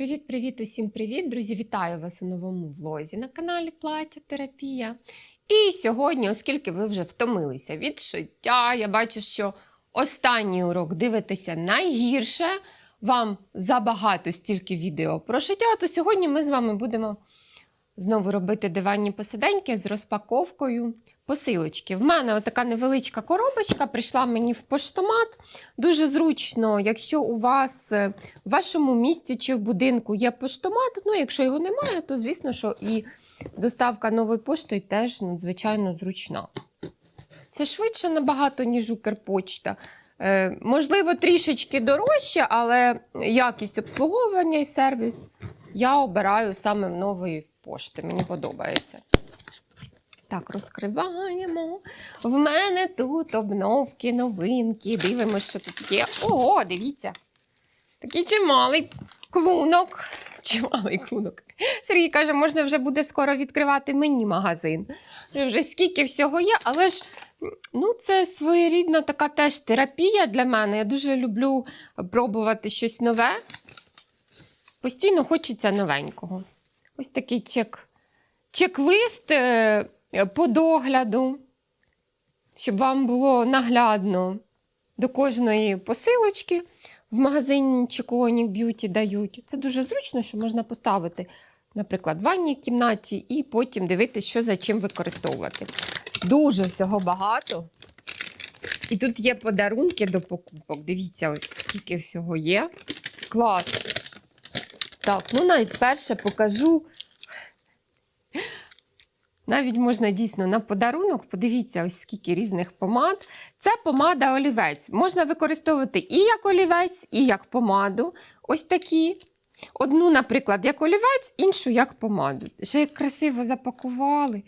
Привіт-привіт, усім привіт, друзі! Вітаю вас у новому влозі на каналі Плаття Терапія. І сьогодні, оскільки ви вже втомилися від шиття, я бачу, що останній урок дивитеся найгірше. Вам забагато стільки відео про шиття, то сьогодні ми з вами будемо знову робити диванні посиденьки з розпаковкою посилочки. В мене така невеличка коробочка прийшла мені в поштомат. Дуже зручно, якщо у вас е, в вашому місті чи в будинку є поштомат. Ну, якщо його немає, то звісно, що і доставка новою поштою теж надзвичайно зручна. Це швидше набагато, ніж Укрпочта. Е, можливо, трішечки дорожче, але якість обслуговування і сервіс я обираю саме в нової пошти. Мені подобається. Так, розкриваємо. В мене тут обновки, новинки. Дивимося, що тут є. Ого, дивіться. Такий чималий клунок. Чималий клунок. Сергій каже, можна вже буде скоро відкривати мені магазин. Вже скільки всього є, але ж ну, це своєрідна така теж терапія для мене. Я дуже люблю пробувати щось нове. Постійно хочеться новенького. Ось такий чек, чек-лист е, по догляду, щоб вам було наглядно до кожної посилочки. В магазині Чеконік Б'юті дають. Це дуже зручно, що можна поставити, наприклад, в ванній кімнаті і потім дивитися, що за чим використовувати. Дуже всього багато. І тут є подарунки до покупок. Дивіться, ось скільки всього є. Клас! Так, ну найперше покажу. Навіть можна дійсно на подарунок, подивіться, ось скільки різних помад. Це помада олівець. Можна використовувати і як олівець, і як помаду. Ось такі. Одну, наприклад, як олівець, іншу як помаду. Ще як красиво запакували.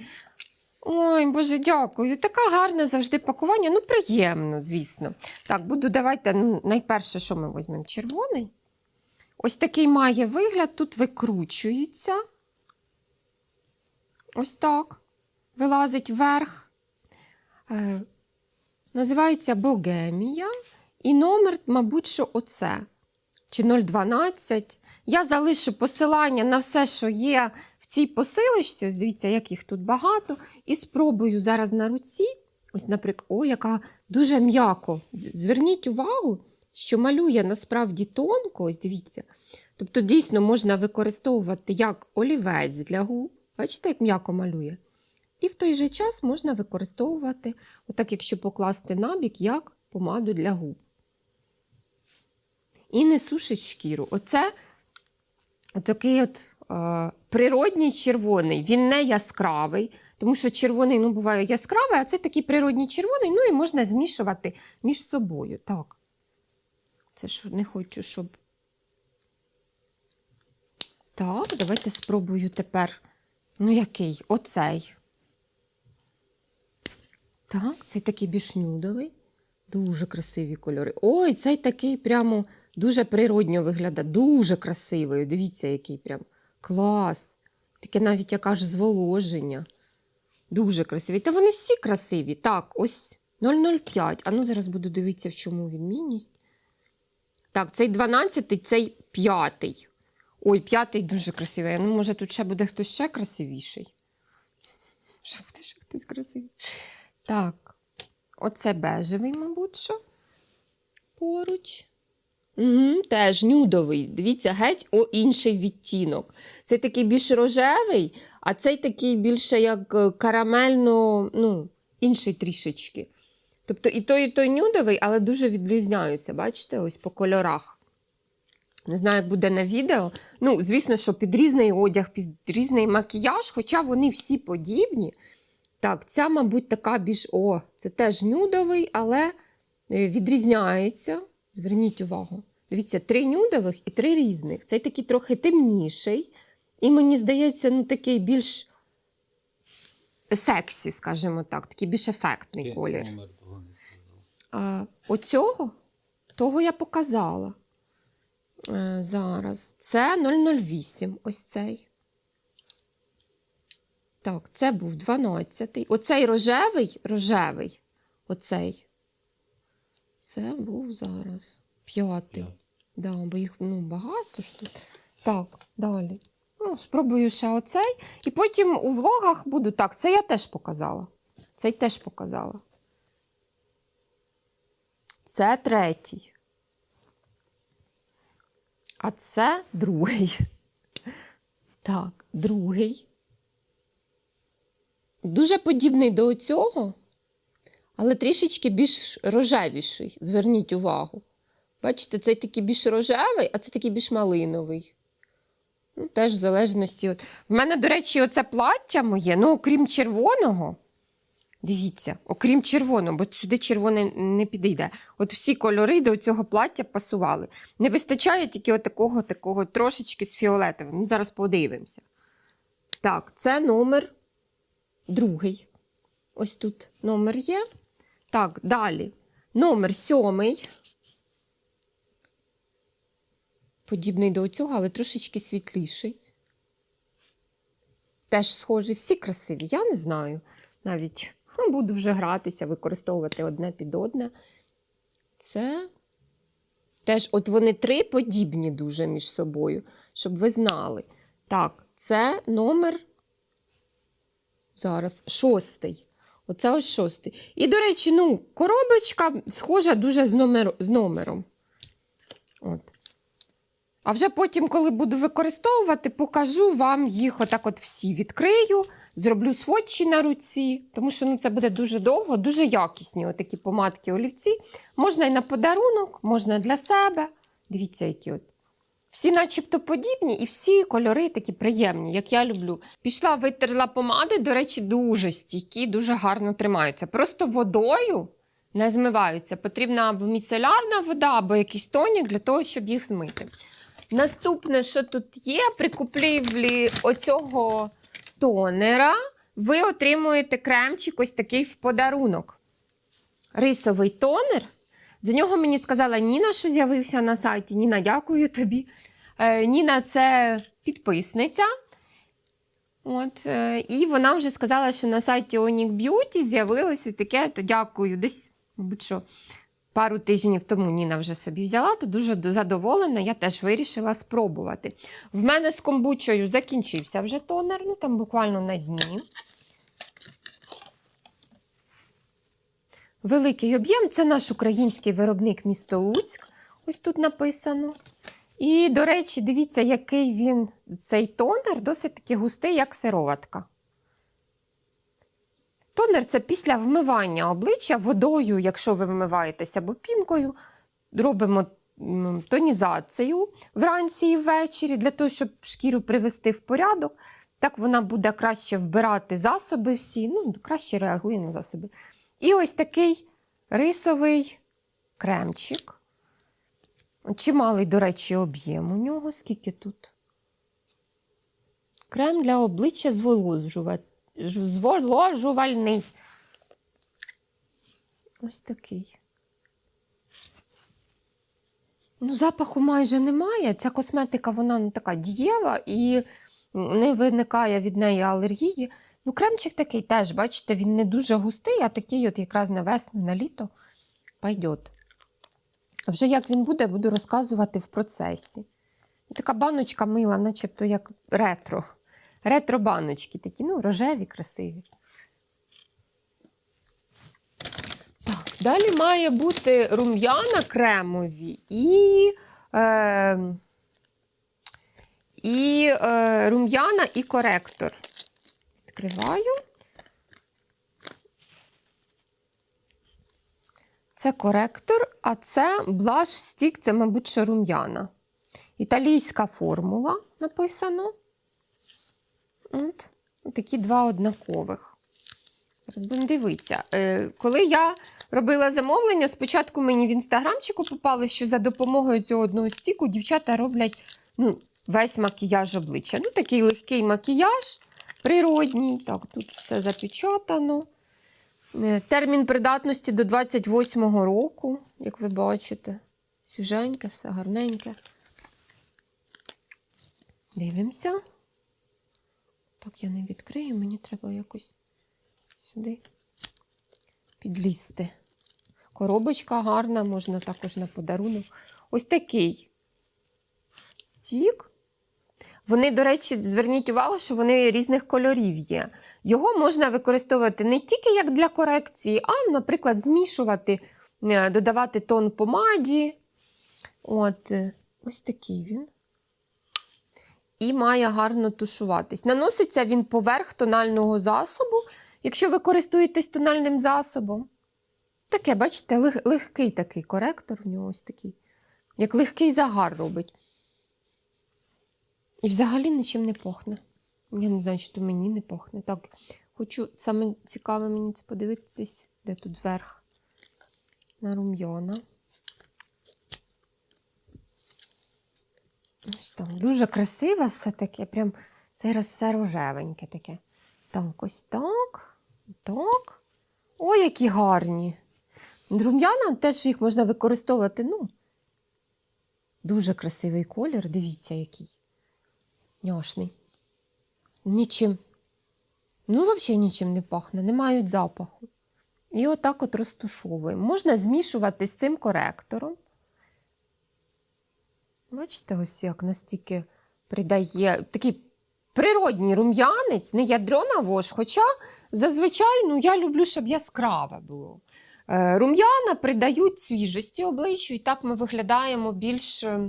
Ой, Боже, дякую. Таке гарне завжди пакування. Ну, приємно, звісно. Так, буду давайте ну, найперше, що ми візьмемо? Червоний. Ось такий має вигляд, тут викручується. Ось так. Вилазить вверх. Е, називається Богемія. І номер, мабуть, що оце. Чи 012. Я залишу посилання на все, що є в цій посилочці. Ось дивіться, як їх тут багато. І спробую зараз на руці. Ось, наприклад, о, яка дуже м'яко. Зверніть увагу, що малює насправді тонко. Ось дивіться. Тобто, дійсно можна використовувати як олівець для губ. Бачите, як м'яко малює. І в той же час можна використовувати, отак, якщо покласти набік, як помаду для губ. І не сушить шкіру. Оце такий от е, природній червоний, він не яскравий, тому що червоний ну, буває яскравий, а це такий природній червоний, ну і можна змішувати між собою. Так. Це ж не хочу, щоб. Так, давайте спробую тепер. Ну, який? Оцей. Так, цей такий більш нюдовий. Дуже красиві кольори. Ой, цей такий прямо дуже природньо виглядає. Дуже красивий. Дивіться, який прям клас. Таке навіть яка ж зволоження. Дуже красиві. Та вони всі красиві. Так, ось 005. А ну зараз буду дивитися, в чому відмінність. Так, цей 12, цей 5. Ой, п'ятий дуже красивий. Ну, може, тут ще буде хтось ще красивіший. Що буде ще хтось красивий? Так, оце бежевий, мабуть, що поруч. Угу, Теж нюдовий. Дивіться, геть о інший відтінок. Цей такий більш рожевий, а цей такий більше як е, карамельно, ну, інший трішечки. Тобто і той, і той нюдовий, але дуже відрізняються, бачите, ось по кольорах. Не знаю, як буде на відео. Ну, звісно, що під різний одяг, під різний макіяж, хоча вони всі подібні. Так, ця, мабуть, така більш. О, це теж нюдовий, але е, відрізняється. Зверніть увагу. Дивіться, три нюдових і три різних. Цей такий трохи темніший. І мені здається, ну, такий більш сексі, скажімо так, такий більш ефектний колір. А, оцього, того я показала. Е, зараз. Це 008, ось цей. Так, це був 12. Оцей рожевий, рожевий. Оцей. Це був зараз. П'ятий. П'ятий. Да, бо їх ну, багато ж тут. Так, далі. Ну, спробую ще оцей. І потім у влогах буду. Так, це я теж показала. Цей теж показала. Це третій. А це другий. Так, другий. Дуже подібний до цього, але трішечки більш рожевіший. Зверніть увагу. Бачите, цей такий більш рожевий, а це такий більш малиновий. Ну, теж в залежності. От. В мене, до речі, оце плаття моє, ну, окрім червоного. Дивіться, окрім червоного, бо сюди червоне не підійде. От всі кольори до цього плаття пасували. Не вистачає тільки отакого, такого трошечки з фіолетовим. Ну, зараз подивимося. Так, це номер другий. Ось тут номер є. Так, далі. Номер сьомий. Подібний до цього, але трошечки світліший. Теж схожий, всі красиві, я не знаю. Навіть буду вже гратися, використовувати одне під одне. Це теж, от вони три подібні дуже між собою, щоб ви знали. Так, це номер. Зараз шостий. Оце ось шостий. І, до речі, ну, коробочка схожа дуже з, номер, з номером. От. А вже потім, коли буду використовувати, покажу вам їх отак от всі відкрию, зроблю сводчі на руці, тому що ну, це буде дуже довго, дуже якісні отакі помадки олівці. Можна і на подарунок, можна для себе. Дивіться, які от. Всі начебто подібні, і всі кольори такі приємні, як я люблю. Пішла, витерла помади, до речі, дуже стійкі, дуже гарно тримаються. Просто водою не змиваються. Потрібна або міцелярна вода, або якийсь тонік для того, щоб їх змити. Наступне, що тут є, при купівлі оцього тонера, ви отримуєте кремчик ось такий в подарунок. Рисовий тонер. За нього мені сказала Ніна, що з'явився на сайті. Ніна, дякую тобі. Е, Ніна це підписниця. От, е, і вона вже сказала, що на сайті Onic Beauty з'явилося таке, то дякую. Десь, мабуть, що пару тижнів тому Ніна вже собі взяла, то дуже задоволена. Я теж вирішила спробувати. В мене з комбучою закінчився вже тонер, ну там буквально на дні. Великий об'єм це наш український виробник місто Луцьк. Ось тут написано. І, до речі, дивіться, який він, цей тонер, досить таки густий, як сироватка. Тонер це після вмивання обличчя водою, якщо ви вмиваєтеся або пінкою, робимо тонізацію вранці і ввечері для того, щоб шкіру привести в порядок. Так вона буде краще вбирати засоби всі, ну, краще реагує на засоби. І ось такий рисовий кремчик. Чималий, до речі, об'єм у нього. Скільки тут? Крем для обличчя зволожува- ж- зволожувальний. Ось такий. Ну, запаху майже немає. Ця косметика, вона ну, така дієва і не виникає від неї алергії. Ну, кремчик такий теж, бачите, він не дуже густий, а такий от якраз на весну, на літо пойдет. А Вже як він буде, буду розказувати в процесі. Така баночка мила, начебто як ретро. Ретро-баночки такі, ну, рожеві, красиві. Так, далі має бути рум'яна кремові і, е, і е, рум'яна і коректор. Відкриваю. Це коректор, а це блаш стік, це, мабуть, рум'яна. Італійська формула написано. От. Такі два однакових. Зараз будемо дивитися. Е, коли я робила замовлення, спочатку мені в інстаграмчику попало, що за допомогою цього одного стіку дівчата роблять ну, весь макіяж обличчя. Ну, такий легкий макіяж природній. Так, тут все запечатано. Е, Термін придатності до 28-го року, як ви бачите. Свіженьке, все гарненьке. Дивимося. Так, я не відкрию, мені треба якось сюди підлізти. Коробочка гарна, можна також на подарунок. Ось такий стік. Вони, до речі, зверніть увагу, що вони різних кольорів є. Його можна використовувати не тільки як для корекції, а, наприклад, змішувати, е, додавати тон помаді. От, е, ось такий він. І має гарно тушуватись. Наноситься він поверх тонального засобу, якщо ви користуєтесь тональним засобом. Таке, бачите, лег- легкий такий коректор у нього ось такий. Як легкий загар робить. І взагалі нічим не пахне. Я не знаю, чи то мені не пахне. Так, хочу саме цікаве мені це подивитись, де тут зверх. На рум'яна. Ось там дуже красиве все таке. Прям зараз все рожевеньке таке. Так, ось так. Так. Ой, які гарні. Рум'яна теж їх можна використовувати. Ну, дуже красивий колір. Дивіться, який. Няшний. Нічим. Ну, взагалі нічим не пахне, не мають запаху. І отак от розтушовуємо. Можна змішувати з цим коректором. Бачите, ось як настільки придає такий природній рум'янець, не ядрона вож, хоча зазвичай ну, я люблю, щоб яскраве було. Е, Рум'яна придають свіжості обличчю, і так ми виглядаємо більш, е,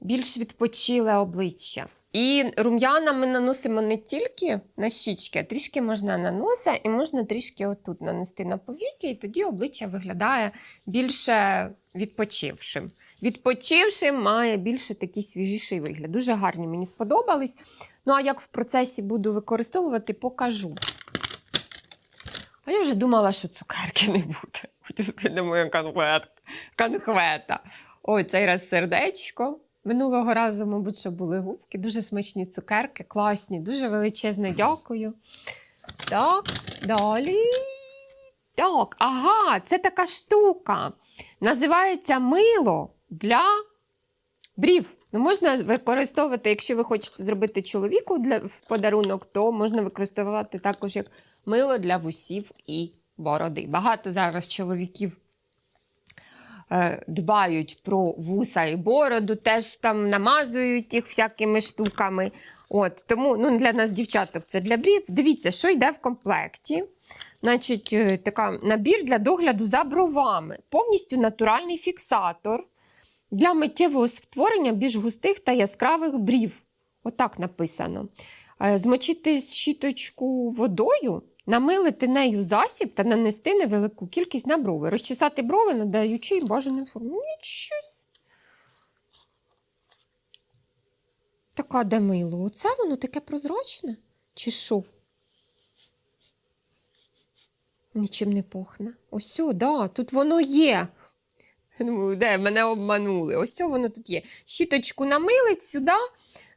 більш відпочиле обличчя. І рум'яна ми наносимо не тільки на щічки, а трішки можна наносити, і можна трішки отут нанести на повіки, і тоді обличчя виглядає більше відпочившим. Відпочившим має більше такий свіжіший вигляд. Дуже гарні мені сподобались. Ну, а як в процесі буду використовувати, покажу. А я вже думала, що цукерки не буде. Хочу моя конфет, конхвета. Ой, цей раз сердечко. Минулого разу, мабуть, що були губки. Дуже смачні цукерки, класні, дуже величезне дякую. Так, далі. Так, ага, це така штука. Називається мило для брів. Ну, можна використовувати, якщо ви хочете зробити чоловіку для, в подарунок, то можна використовувати також як мило для вусів і бороди. Багато зараз чоловіків е, дбають про вуса і бороду, теж там намазують їх всякими штуками. От, тому ну, для нас, дівчаток, це для брів. Дивіться, що йде в комплекті. Значить, е, така набір для догляду за бровами. Повністю натуральний фіксатор для миттєвого створення більш густих та яскравих брів. Отак написано. Е, Змочити щіточку водою, намилити нею засіб та нанести невелику кількість на брови. Розчесати брови, надаючи бажану форму. Нічого. Така де. Оце воно таке прозрачне? Чи що? Нічим не пахне. Ось, да, тут воно є. Думаю, де мене обманули. Ось цього воно тут є. Щіточку намилить сюди,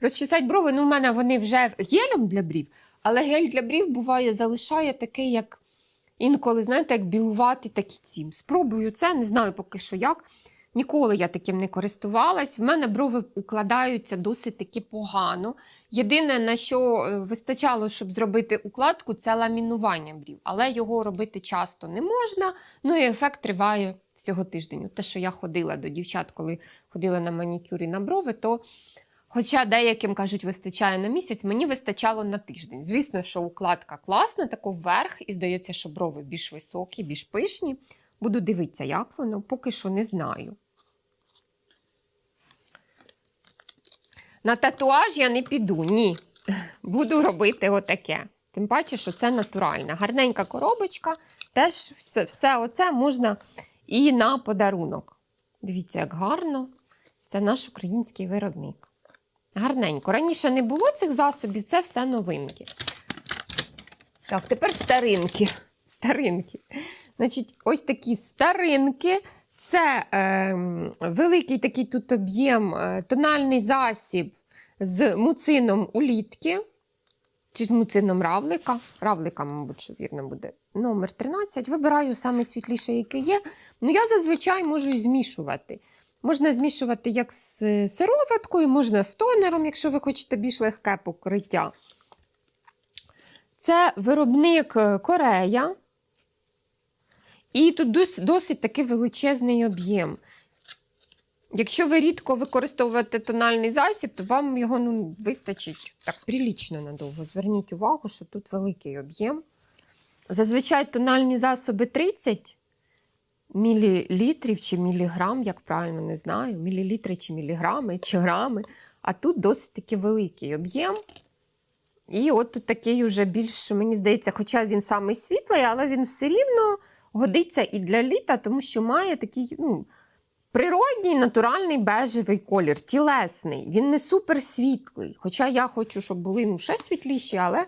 розчесать брови. Ну, в мене вони вже гелем для брів, але гель для брів буває, залишає такий, як інколи, знаєте, як білувати, так і цім. Спробую це, не знаю поки що як. Ніколи я таким не користувалась. В мене брови укладаються досить таки погано. Єдине, на що е, вистачало, щоб зробити укладку, це ламінування брів. Але його робити часто не можна. Ну і ефект триває всього тиждень. Те, що я ходила до дівчат, коли ходила на манікюр і на брови, то. Хоча деяким кажуть, вистачає на місяць, мені вистачало на тиждень. Звісно, що укладка класна, тако вверх, і здається, що брови більш високі, більш пишні. Буду дивитися, як воно, поки що не знаю. На татуаж я не піду, ні. Буду робити отаке. Тим паче, що це натуральна. Гарненька коробочка, теж все, все оце можна і на подарунок. Дивіться, як гарно. Це наш український виробник. Гарненько. Раніше не було цих засобів, це все новинки. Так, тепер старинки. Старинки. Значить, ось такі старинки. Це е, великий такий тут об'єм, е, тональний засіб з муцином улітки. Чи з муцином равлика. Равлика, мабуть, вірно буде. Номер 13. Вибираю саме світліше, який є. Ну, я зазвичай можу змішувати. Можна змішувати як з сироваткою, можна з тонером, якщо ви хочете більш легке покриття. Це виробник е, Корея. І тут дос- досить такий величезний об'єм. Якщо ви рідко використовуєте тональний засіб, то вам його ну, вистачить так прилічно надовго. Зверніть увагу, що тут великий об'єм. Зазвичай тональні засоби 30 мілілітрів чи міліграм, як правильно не знаю, мілілітри чи міліграми, чи грами. А тут досить таки великий об'єм. І от тут такий уже більш, мені здається, хоча він самий світлий, але він все рівно годиться і для літа, тому що має такий ну, природній натуральний бежевий колір, тілесний. Він не суперсвітлий. Хоча я хочу, щоб були ну, ще світліші, але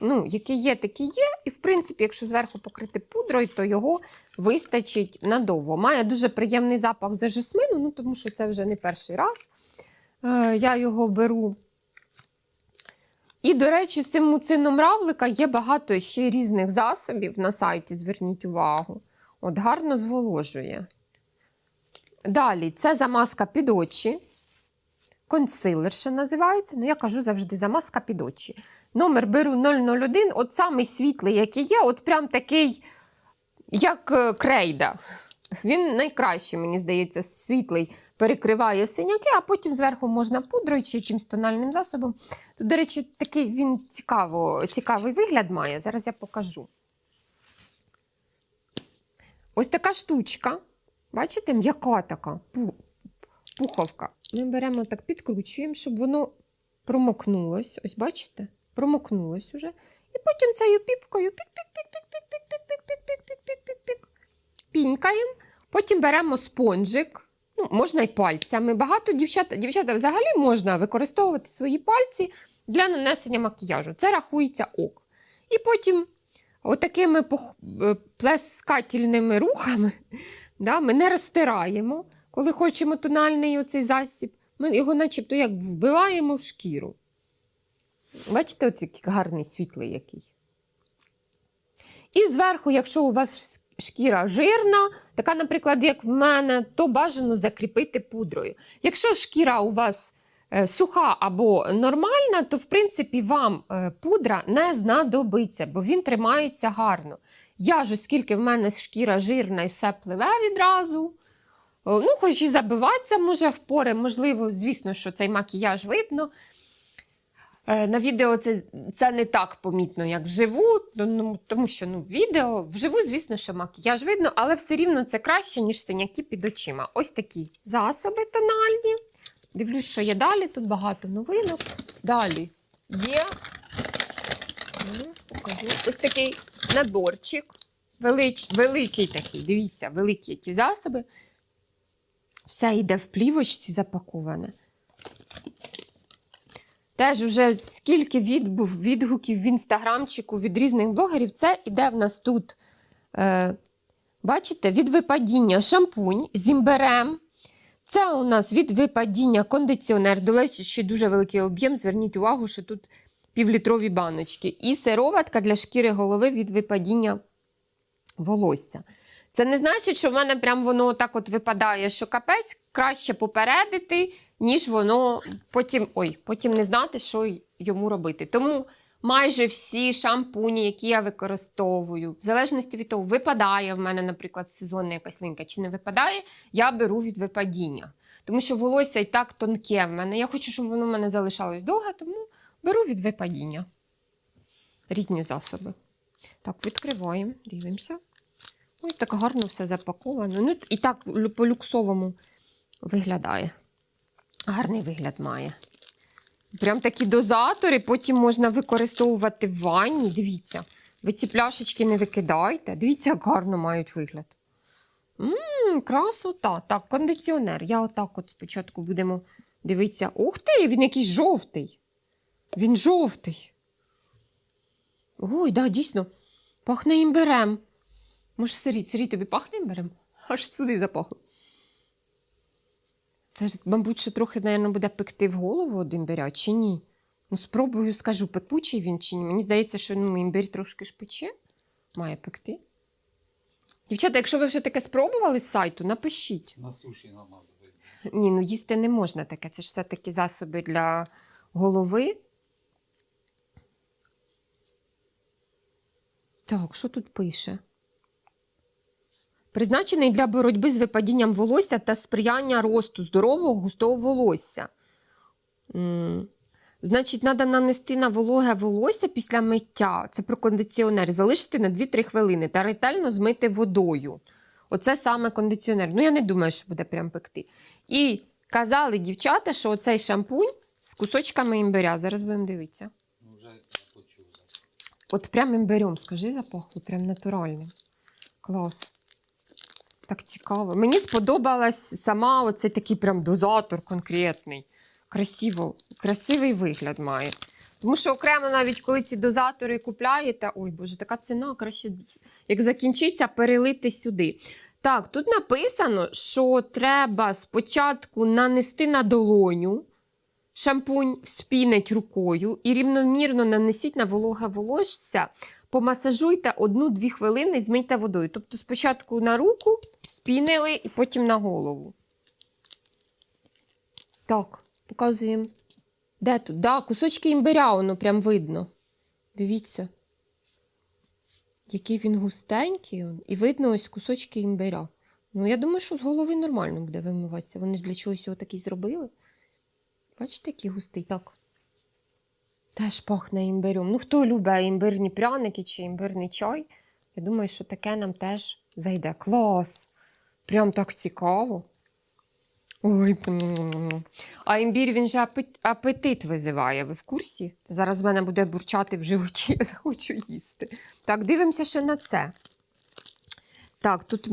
ну, які є, такі є. І, в принципі, якщо зверху покрити пудрою, то його вистачить надовго. Має дуже приємний запах за жасмину, ну, тому що це вже не перший раз. Е, я його беру. І, до речі, з цим муцином равлика є багато ще різних засобів на сайті, зверніть увагу. От гарно зволожує. Далі, це замазка під очі. Консилер ще називається. Ну, я кажу завжди замазка під очі. Номер беру 001, от самий світлий, який є, от прям такий, як е, крейда. Він найкращий, мені здається, світлий перекриває синяки, а потім зверху можна пудрою чи якимсь тональним засобом. Тут, до речі, такий він цікаво, цікавий вигляд має. Зараз я покажу. Ось така штучка. Бачите, м'яка така пуховка. Ми беремо так, підкручуємо, щоб воно промокнулось. Ось бачите? Промокнулось уже. І потім цією піпкою пік-пік-пік-пік-пік-пік-пік-пік-пік-пік-пік-пік. Пінькаємо. Потім беремо спонжик. Ну, можна й пальцями. Багато дівчат, дівчата взагалі можна використовувати свої пальці для нанесення макіяжу. Це рахується ок. І потім отакими е, плескательними рухами да, ми не розтираємо, коли хочемо тональний оцей засіб. Ми його начебто як вбиваємо в шкіру. Бачите, от який гарний світлий який. І зверху, якщо у вас шкіра жирна, така, наприклад, як в мене, то бажано закріпити пудрою. Якщо шкіра у вас е, суха або нормальна, то в принципі вам е, пудра не знадобиться, бо він тримається гарно. Я ж, оскільки в мене шкіра жирна і все пливе відразу. Ну, хоч і забиватися може в пори, можливо, звісно, що цей макіяж видно. Е, На відео це, це не так помітно, як вживу, ну, ну, тому що ну, відео вживу, звісно, що макіяж видно, але все рівно це краще, ніж синяки під очима. Ось такі засоби тональні. Дивлюсь, що є далі. Тут багато новинок. Далі є. Покажу. Ось такий наборчик. Велич, великий такий. Дивіться, великі ті засоби. Все йде в плівочці запаковане. Теж уже скільки відбув відгуків в інстаграмчику від різних блогерів, це іде в нас тут. Е, бачите, від випадіння шампунь з імберем. Це у нас від випадіння кондиціонер. До речі, ще дуже великий об'єм. Зверніть увагу, що тут півлітрові баночки. І сироватка для шкіри голови від випадіння волосся. Це не значить, що в мене прям воно так от випадає, що капець краще попередити, ніж воно потім, ой, потім не знати, що йому робити. Тому майже всі шампуні, які я використовую, в залежності від того, випадає в мене, наприклад, сезонна якась линька чи не випадає, я беру від випадіння. Тому що волосся і так тонке в мене. Я хочу, щоб воно в мене залишалось довго, тому беру від випадіння. Рідні засоби. Так, відкриваємо, дивимося. Ось так гарно все запаковано. Ну, і так по-люксовому виглядає. Гарний вигляд має. Прям такі дозатори, потім можна використовувати в ванні. Дивіться, ви ці пляшечки не викидайте. Дивіться, як гарно мають вигляд. Ммм, красота. Так, кондиціонер. Я отак от спочатку будемо дивитися. Ух ти, він якийсь жовтий. Він жовтий. Ой, да, дійсно, пахне імбирем. Може, Сирій, Сирій, тобі пахне імбирем? Аж сюди запахло. Це ж, мабуть, що трохи, мабуть, буде пекти в голову один імбиря, чи ні? Ну, спробую, скажу, пекучий він чи ні. Мені здається, що ну, імбир трошки ж пече. Має пекти. Дівчата, якщо ви вже таке спробували з сайту, напишіть. На суші намазують. Ні, ну їсти не можна таке. Це ж все-таки засоби для голови. Так, що тут пише? Призначений для боротьби з випадінням волосся та сприяння росту здорового густого волосся. Значить, треба нанести на вологе волосся після миття. Це про кондиціонер. Залишити на 2-3 хвилини та ретельно змити водою. Оце саме кондиціонер. Ну, я не думаю, що буде прям пекти. І казали дівчата, що оцей шампунь з кусочками імбиря. Зараз будемо дивитися. Ну, вже я почув. От прям імбирем, скажи, запахло, прям натуральним. Клас. Так цікаво. Мені сподобалась сама оцей такий прям дозатор конкретний. Красиво, красивий вигляд має. Тому що окремо, навіть коли ці дозатори купляєте, ой Боже, така ціна, краще, як закінчиться, перелити сюди. Так, тут написано, що треба спочатку нанести на долоню, шампунь вспінить рукою і рівномірно нанесіть на вологе волосся, помасажуйте 1-2 хвилини змийте водою. Тобто спочатку на руку вспінили і потім на голову. Так, показуємо. Де тут? Да, кусочки імбиря, прям видно. Дивіться. Який він густенький. І видно ось кусочки імбиря. Ну, я думаю, що з голови нормально буде вимиватися. Вони ж для чогось його такий зробили. Бачите, який густий. Так. Теж пахне імбирем. Ну, хто любить імбирні пряники чи імбирний чай? Я думаю, що таке нам теж зайде. Клас! Прям так цікаво. Ой, а імбір він же апетит визиває. Ви в курсі? Зараз в мене буде бурчати в животі, я захочу їсти. Так, дивимося ще на це. Так, тут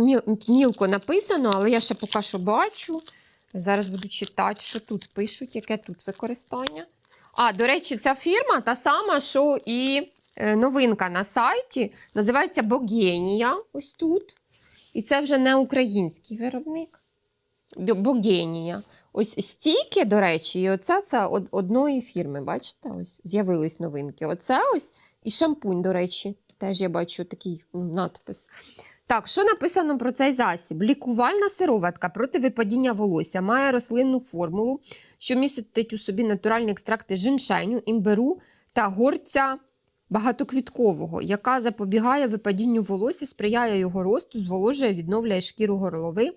мілко написано, але я ще поки що бачу. Зараз буду читати, що тут пишуть, яке тут використання. А, до речі, ця фірма та сама, що і е, новинка на сайті. Називається Богенія. Ось тут. І це вже не український виробник. Богенія. Ось стійки, до речі, і оце це од- одної фірми. Бачите? Ось з'явились новинки. Оце ось і шампунь, до речі. Теж я бачу такий надпис. Так, що написано про цей засіб? Лікувальна сироватка проти випадіння волосся має рослинну формулу, що містить у собі натуральні екстракти женьшеню, імбиру та горця багатоквіткового, яка запобігає випадінню волосся, сприяє його росту, зволожує, відновлює шкіру горлови,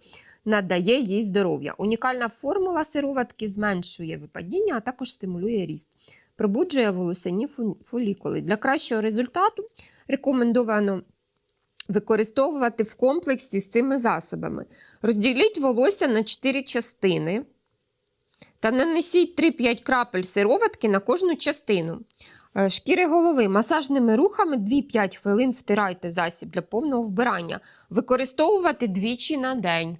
надає їй здоров'я. Унікальна формула сироватки зменшує випадіння, а також стимулює ріст. Пробуджує волосяні фолікули. Для кращого результату рекомендовано використовувати в комплексі з цими засобами. Розділіть волосся на 4 частини та нанесіть 3-5 крапель сироватки на кожну частину. Е, Шкіри голови масажними рухами 2-5 хвилин втирайте засіб для повного вбирання. Використовувати двічі на день.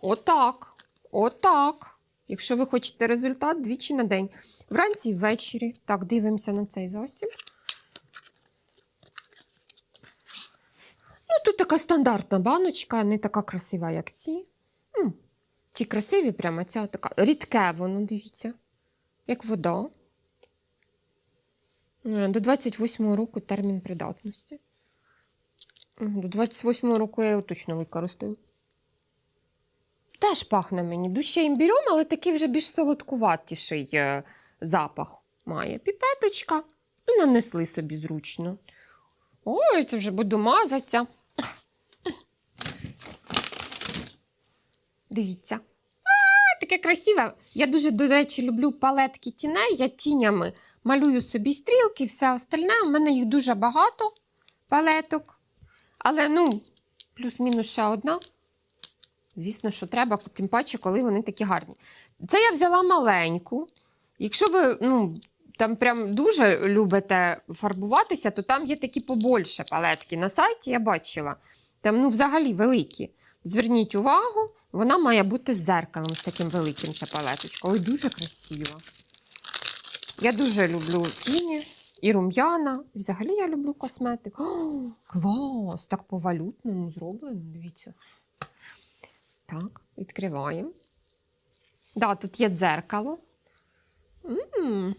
Отак. Отак. Якщо ви хочете результат, двічі на день. Вранці і ввечері. Так, дивимося на цей засіб. Ну, тут така стандартна баночка, не така красива, як ці. М, Ці красиві, прямо ця така. Рідке воно, дивіться. Як вода. Е, До 28-го року термін придатності. До 28-го року я його точно використаю. Теж пахне мені дужче імбірем, але такий вже більш солодкуватіший е, запах має. Піпеточка. І нанесли собі зручно. Ой, це вже буду мазатися. Дивіться. Таке красиве. Я дуже, до речі, люблю палетки тіней. Я тінями малюю собі стрілки, все остальне. У мене їх дуже багато палеток. Але, ну, плюс-мінус ще одна. Звісно, що треба, тим паче, коли вони такі гарні. Це я взяла маленьку. Якщо ви ну, там прям дуже любите фарбуватися, то там є такі побольше палетки. На сайті я бачила. Там ну, взагалі великі. Зверніть увагу, вона має бути з зеркалом, з таким великим ця палеточка. Ой, дуже красиво. Я дуже люблю тіні і рум'яна. І взагалі я люблю косметику. О, клас! Так по-валютному зроблено. Дивіться. Так, відкриваємо. Да, тут є дзеркало. М,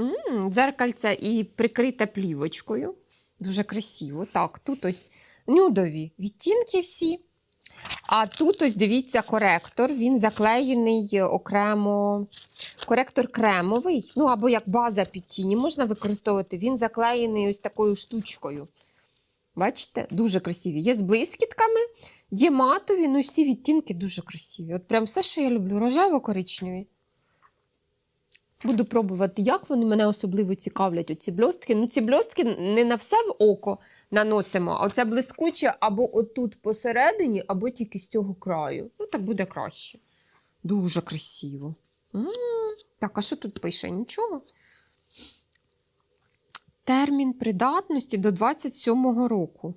м, Дзеркальце і прикрите плівочкою. Дуже красиво. Так, тут ось нюдові відтінки всі. А тут ось дивіться коректор. Він заклеєний окремо. Коректор кремовий, ну або як база під тіні можна використовувати. Він заклеєний ось такою штучкою. Бачите, дуже красиві. Є з блискітками, є матові, ну всі відтінки дуже красиві. От прям все, що я люблю, рожево-коричневі. Буду пробувати, як вони мене особливо цікавлять, оці блістки. Ну, ці блістки не на все в око наносимо, а оце блискуче або отут посередині, або тільки з цього краю. Ну, так буде краще. Дуже красиво. Так, а що тут пише? Нічого. Термін придатності до 27-го року.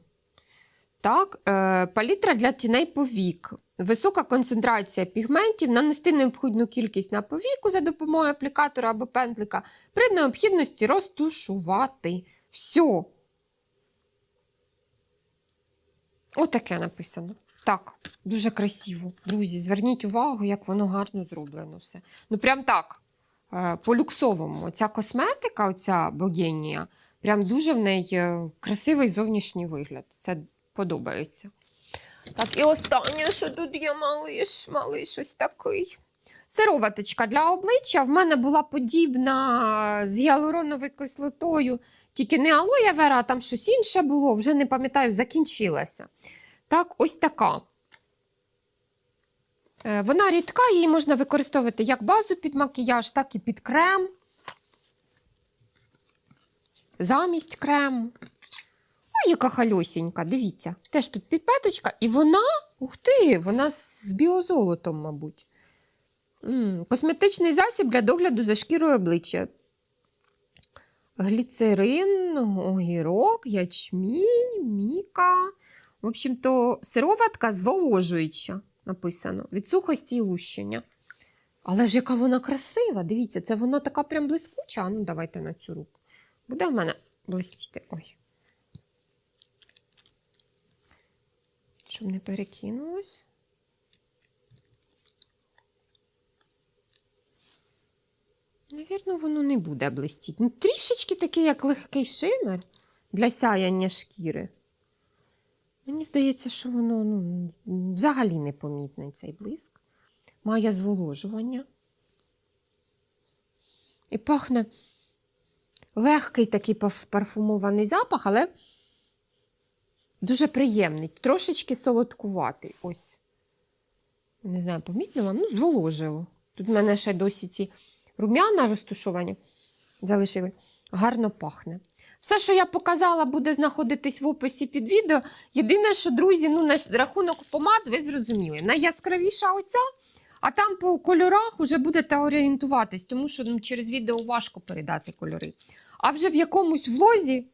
Так, е, палітра для тіней повік. Висока концентрація пігментів, нанести необхідну кількість на повіку за допомогою аплікатора або пентлика при необхідності розтушувати. Все. Отаке написано. Так, дуже красиво. Друзі, зверніть увагу, як воно гарно зроблено все. Ну, прям так, е, по-люксовому. Ця косметика, оця богенія, прям дуже в неї е, красивий зовнішній вигляд. Це подобається. Так, і останнє, що тут є малиш, малиш ось такий. Сироваточка для обличчя. В мене була подібна з гіалуроновою кислотою, тільки не алоє вера, а там щось інше було, вже не пам'ятаю, закінчилася. Так, ось така. Е, Вона рідка, її можна використовувати як базу під макіяж, так і під крем. Замість крему. Яка хальосінька, дивіться. Теж тут підпеточка, і вона, ух ти, вона з біозолотом, мабуть. м Косметичний засіб для догляду за шкірою обличчя. Гліцерин, огірок, ячмінь, міка. В общем-то, сироватка зволожуюча, написано, від сухості і лущення. Але ж яка вона красива, дивіться, це вона така прям блискуча. Ну, давайте на цю руку. Буде в мене блистіти. Ой. Щоб не перекинулось. Навірно, воно не буде блистіти. Ну, трішечки такий, як легкий шимер для сяяння шкіри. Мені здається, що воно ну, взагалі непомітний цей блиск. Має зволожування. І пахне легкий такий парфумований запах, але дуже приємний, трошечки солодкуватий. Ось. Не знаю, помітно вам? Ну, зволожило. Тут в мене ще досі ці рум'яна розтушовані залишили. Гарно пахне. Все, що я показала, буде знаходитись в описі під відео. Єдине, що, друзі, ну, на рахунок помад, ви зрозуміли. Найяскравіша оця, а там по кольорах вже будете орієнтуватись, тому що ну, через відео важко передати кольори. А вже в якомусь влозі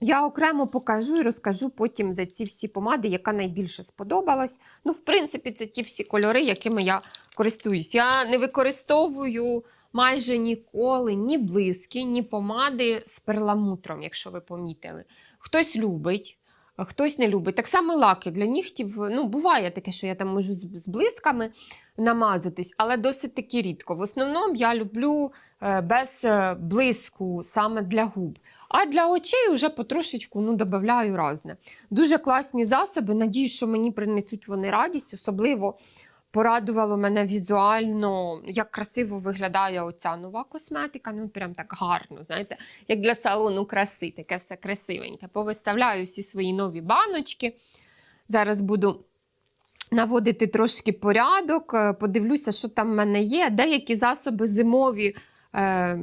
я окремо покажу і розкажу потім за ці всі помади, яка найбільше сподобалась. Ну, в принципі, це ті всі кольори, якими я користуюсь. Я не використовую майже ніколи ні блиски, ні помади з перламутром, якщо ви помітили. Хтось любить. Хтось не любить. Так само лаки для нігтів. Ну, буває таке, що я там можу з, блисками намазатись, але досить таки рідко. В основному я люблю е, без е, блиску саме для губ. А для очей вже потрошечку ну, додаю різне. Дуже класні засоби. Надіюсь, що мені принесуть вони радість. Особливо порадувало мене візуально, як красиво виглядає оця нова косметика. Ну, прям так гарно, знаєте, як для салону краси, таке все красивеньке. Повиставляю всі свої нові баночки. Зараз буду наводити трошки порядок, е, подивлюся, що там в мене є. Деякі засоби зимові. Е,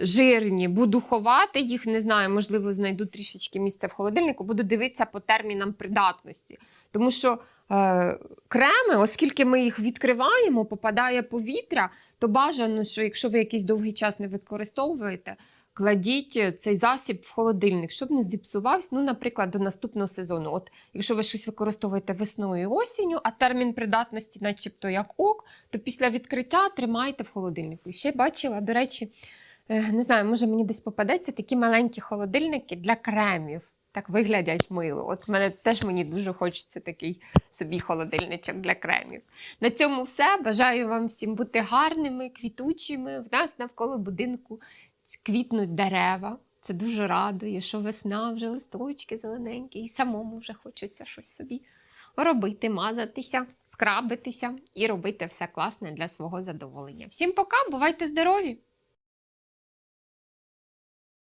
Жирні, буду ховати їх, не знаю, можливо, знайду трішечки місця в холодильнику, буду дивитися по термінам придатності. Тому що е, креми, оскільки ми їх відкриваємо, попадає повітря, то бажано, що якщо ви якийсь довгий час не використовуєте, кладіть цей засіб в холодильник, щоб не зіпсувався, ну, наприклад, до наступного сезону. От, якщо ви щось використовуєте весною і осінню, а термін придатності, начебто як ок, то після відкриття тримайте в холодильнику. І ще бачила, до речі, не знаю, може мені десь попадеться такі маленькі холодильники для кремів. Так виглядять мило. От в мене теж мені дуже хочеться такий собі холодильничок для кремів. На цьому все. Бажаю вам всім бути гарними, квітучими. В нас навколо будинку квітнуть дерева. Це дуже радує, що весна вже листочки зелененькі, і самому вже хочеться щось собі робити, мазатися, скрабитися і робити все класне для свого задоволення. Всім пока, бувайте здорові!